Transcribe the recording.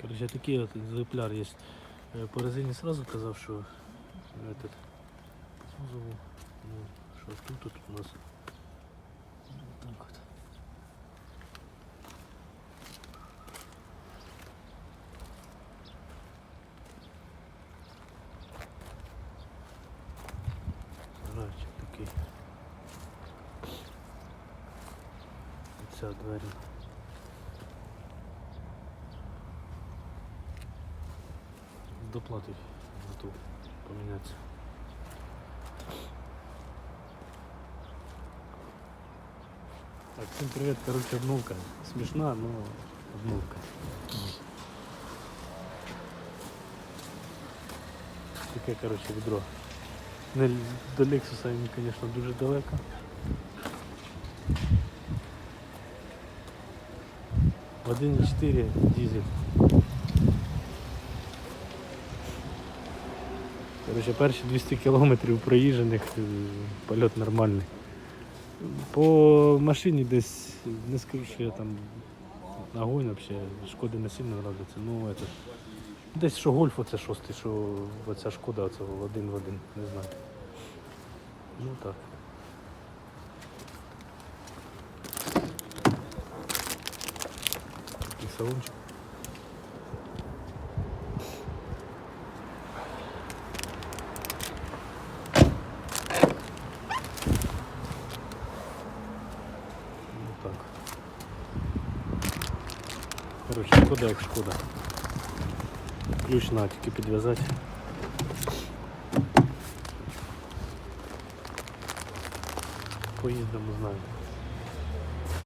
Короче, такий от екземпляр є. Е, По резині сразу казав, що этот, по кузову, ну, що тут, тут у нас Вот так от. Графчик такий. Ця двері. З доплати готов помінятися. Так, всім привіт, короче, обновка. Смішна, но обновка. Таке, короче, відро. Не, до Лексуса їм, звісно, дуже далеко. В 1.4 дизель. Короче, перші 200 кілометрів проїжджених, е, польот нормальний. По машині десь не скажу, що я там огонь взагалі, шкоди не сильно нравиться. Ну, это, десь що гольф оце шостий, що оця шкода оце один в один, не знаю. Ну так. І салончик. Ну так. Короче, шкода як шкода. Ключ на тільки підв'язати. Поїздимо, знаю.